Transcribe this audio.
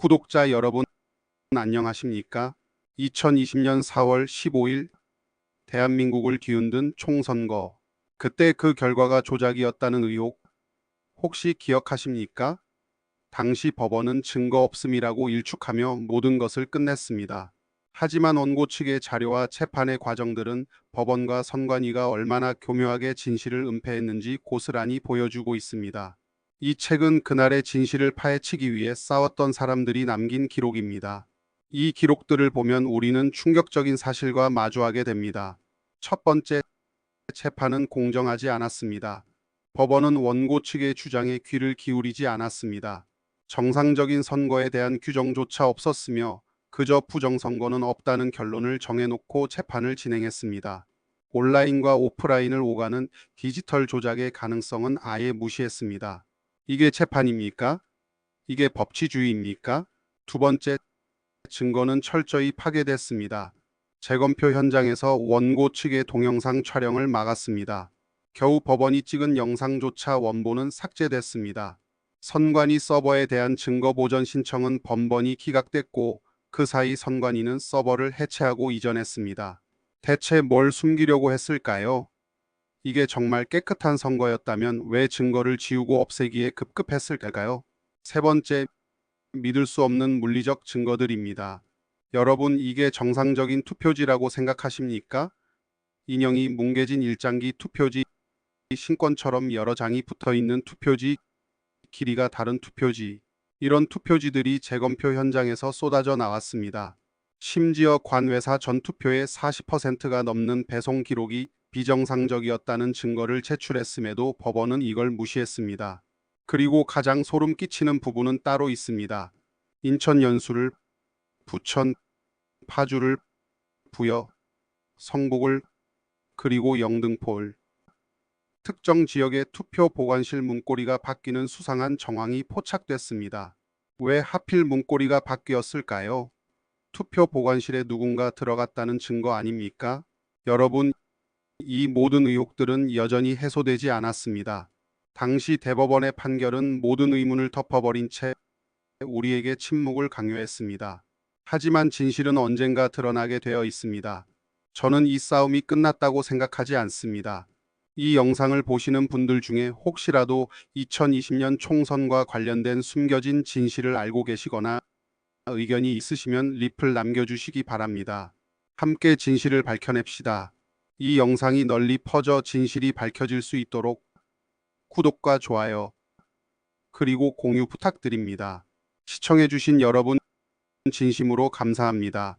구독자 여러분 안녕하십니까? 2020년 4월 15일 대한민국을 뒤흔든 총선거. 그때 그 결과가 조작이었다는 의혹 혹시 기억하십니까? 당시 법원은 증거 없음이라고 일축하며 모든 것을 끝냈습니다. 하지만 원고 측의 자료와 재판의 과정들은 법원과 선관위가 얼마나 교묘하게 진실을 은폐했는지 고스란히 보여주고 있습니다. 이 책은 그날의 진실을 파헤치기 위해 싸웠던 사람들이 남긴 기록입니다. 이 기록들을 보면 우리는 충격적인 사실과 마주하게 됩니다. 첫 번째, 재판은 공정하지 않았습니다. 법원은 원고 측의 주장에 귀를 기울이지 않았습니다. 정상적인 선거에 대한 규정조차 없었으며 그저 부정선거는 없다는 결론을 정해놓고 재판을 진행했습니다. 온라인과 오프라인을 오가는 디지털 조작의 가능성은 아예 무시했습니다. 이게 재판입니까? 이게 법치주의입니까? 두 번째, 증거는 철저히 파괴됐습니다. 재검표 현장에서 원고 측의 동영상 촬영을 막았습니다. 겨우 법원이 찍은 영상조차 원본은 삭제됐습니다. 선관위 서버에 대한 증거 보전 신청은 번번이 기각됐고 그 사이 선관위는 서버를 해체하고 이전했습니다. 대체 뭘 숨기려고 했을까요? 이게 정말 깨끗한 선거였다면 왜 증거를 지우고 없애기에 급급했을까요? 세 번째, 믿을 수 없는 물리적 증거들입니다. 여러분, 이게 정상적인 투표지라고 생각하십니까? 인형이 뭉개진 일장기 투표지, 신권처럼 여러 장이 붙어 있는 투표지, 길이가 다른 투표지, 이런 투표지들이 재검표 현장에서 쏟아져 나왔습니다. 심지어 관외사 전 투표의 40%가 넘는 배송 기록이 비정상적이었다는 증거를 제출했음에도 법원은 이걸 무시했습니다. 그리고 가장 소름 끼치는 부분은 따로 있습니다. 인천 연수를, 부천, 파주를, 부여, 성북을, 그리고 영등포를 특정 지역의 투표 보관실 문고리가 바뀌는 수상한 정황이 포착됐습니다. 왜 하필 문고리가 바뀌었을까요? 투표 보관실에 누군가 들어갔다는 증거 아닙니까? 여러분, 이 모든 의혹들은 여전히 해소되지 않았습니다. 당시 대법원의 판결은 모든 의문을 덮어버린 채 우리에게 침묵을 강요했습니다. 하지만 진실은 언젠가 드러나게 되어 있습니다. 저는 이 싸움이 끝났다고 생각하지 않습니다. 이 영상을 보시는 분들 중에 혹시라도 2020년 총선과 관련된 숨겨진 진실을 알고 계시거나 의견이 있으시면 리플 남겨주시기 바랍니다. 함께 진실을 밝혀냅시다. 이 영상이 널리 퍼져 진실이 밝혀질 수 있도록 구독과 좋아요, 그리고 공유 부탁드립니다. 시청해주신 여러분 진심으로 감사합니다.